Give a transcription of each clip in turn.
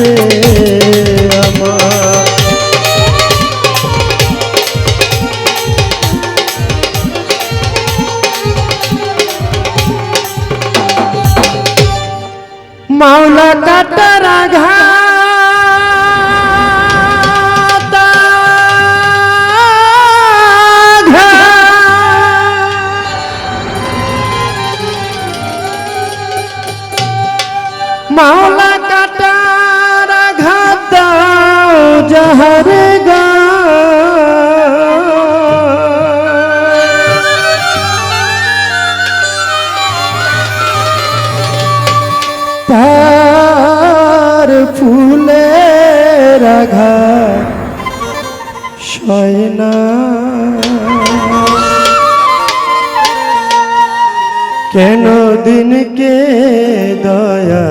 রে আমার মাওলা কাটার আঘাত মাওলা কাটার যাহারে গা। তার ফুলের আঘাত সয় না কেন দিনকে দয়া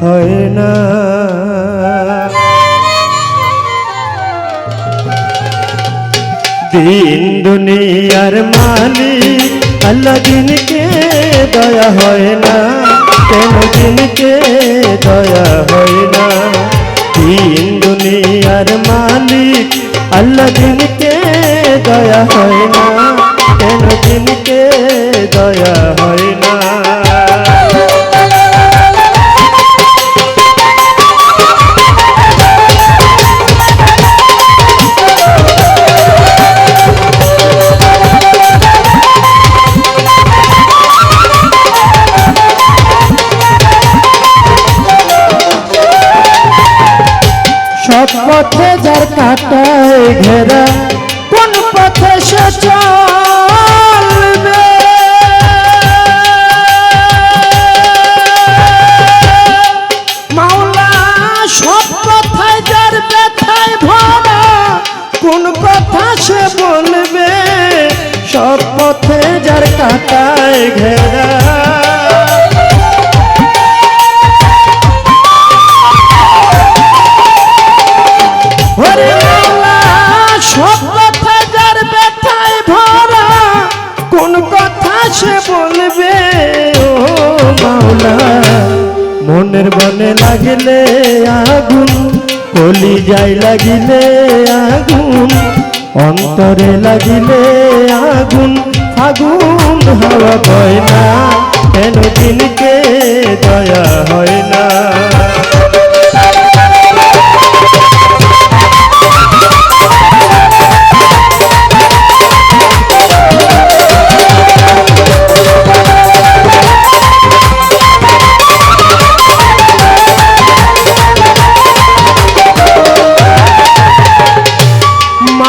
হয় না? দিন দুনিয়ার মালিক, আল্লাহ দিনকে দয়া হয় না, কেন দিনকে দয়া হয় না? দিন দুনিয়ার মালিক, আল্লাহ দিনকে দয়া হয় না। পথে যার কাটায় ঘেরা, কোন পথে সে চলবে? মাওলা, সব কথায় যার ব্যথায় কোন কথা সে বলবে? সব পথে যার কাটায় ঘেরা সে বলবে, ও মাওলা, মনের বনে লাগলে আগুন কলি যাই লাগিলে আগুন, অন্তরে লাগিলে আগুন আগুন হওয়া কয় না, কেন দিনকে দয়া হয় না?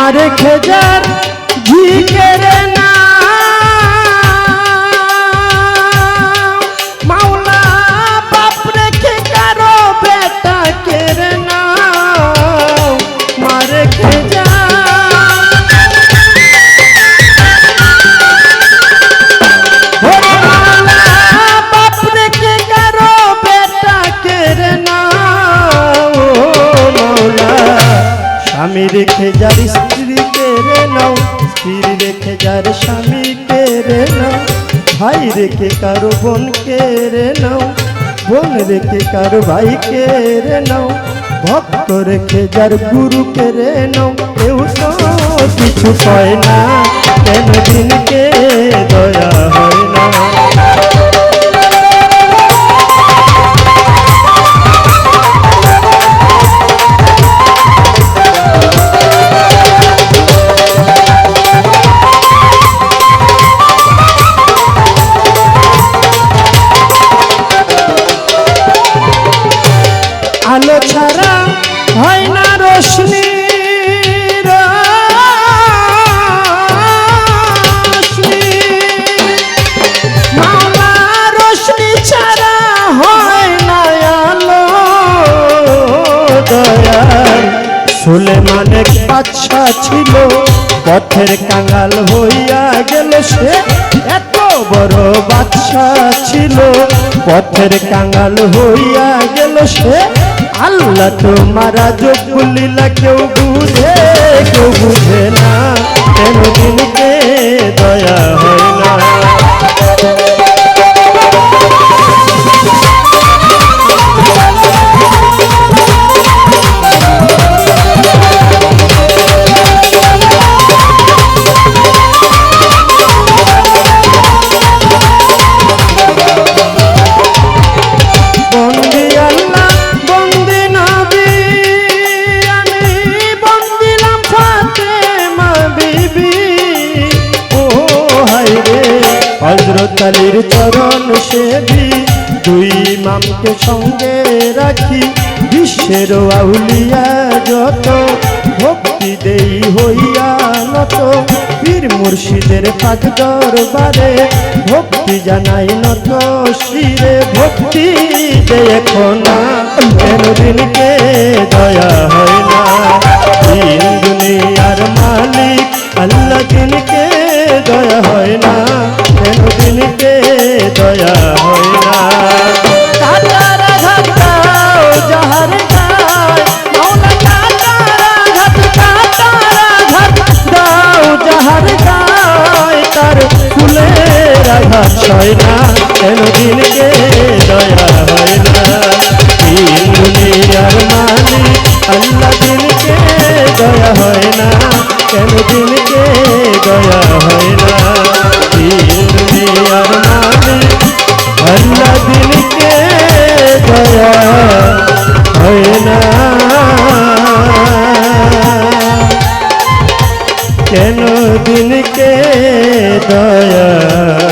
মারে খেজার ঝিকের না। মাওলা বাপ রেখে কারও বেটা কের না। মারে খেজা। ওরে মাওলা, বাপ রেখে কারও বেটা কের না। ও মাওলা স্বামী রেখে যার কেড়ে নাও, স্ত্রী রেখে যার স্বামী কেড়ে নাও। ভাই রেখে কারও বোন কেড়ে নাও, বোন রেখে কারও ভাই কেড়ে নাও। ভক্ত রেখে যার গুরু কেড়ে নাও, কেউ তো কিছু কয় না কেন দিনকে দয়া হয় না। ছিল, পথের কাঙাল হইয়া গেল সে এত বড় বাচ্চা ছিল। পথের কাঙাল হইয়া গেল সে, আল্লাহ তোমারা যোগলীলা কেউ বুঝে কেউ বুঝে না। কেন আলীর চরণ সেবি, দুই ইমামকে সঙ্গে রাখি। বিশ্বের আউলিয়া যত, ভক্তি দেই হইয়া নত। পীর মুর্শিদের পাক দরবারে ভক্তি জানাই নত শিরে। ভক্তি দেখো না, কেন দিনকে দয়া হয় না? দিন দুনিয়ার মালিক, আল্লাহ দিনকে যাহার গায়, তার ফুলের আঘাত সয় না কেন দিনকে দয়া হয় না দিন দুনিয়ার মালিক আল্লাহ দিনকে দয়া হয় না কেন দিনকে দিনকে দয়া